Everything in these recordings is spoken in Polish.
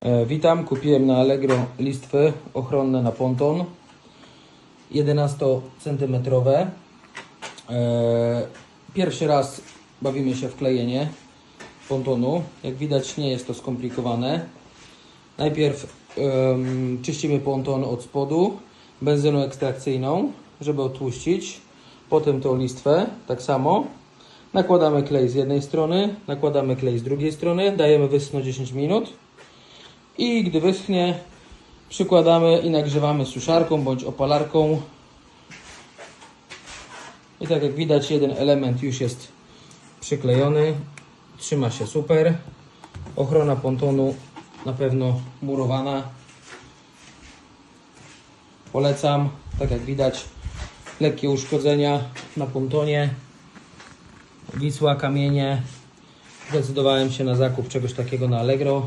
E, witam, kupiłem na Allegro listwy ochronne na ponton 11 cm. E, pierwszy raz bawimy się w klejenie pontonu. Jak widać nie jest to skomplikowane. Najpierw em, czyścimy ponton od spodu benzyną ekstrakcyjną, żeby otłuścić. Potem tą listwę, tak samo. Nakładamy klej z jednej strony, nakładamy klej z drugiej strony, dajemy wyschnąć 10 minut. I gdy wyschnie, przykładamy i nagrzewamy suszarką bądź opalarką. I tak jak widać, jeden element już jest przyklejony. Trzyma się super. Ochrona pontonu na pewno murowana. Polecam. Tak jak widać, lekkie uszkodzenia na pontonie. Wisła, kamienie. Zdecydowałem się na zakup czegoś takiego na Allegro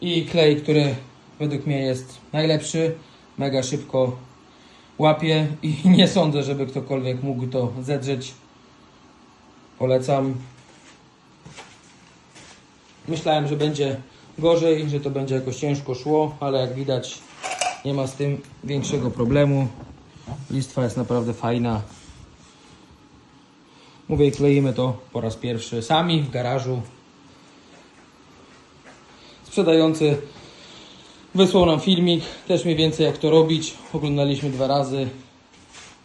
i klej, który według mnie jest najlepszy, mega szybko łapie i nie sądzę, żeby ktokolwiek mógł to zedrzeć. Polecam. Myślałem, że będzie gorzej, że to będzie jakoś ciężko szło, ale jak widać nie ma z tym większego problemu. Listwa jest naprawdę fajna. Mówię, kleimy to po raz pierwszy sami w garażu. Sprzedający wysłał nam filmik, też mniej więcej jak to robić. Oglądaliśmy dwa razy.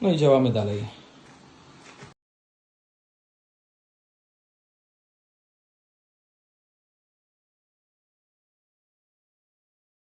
No i działamy dalej.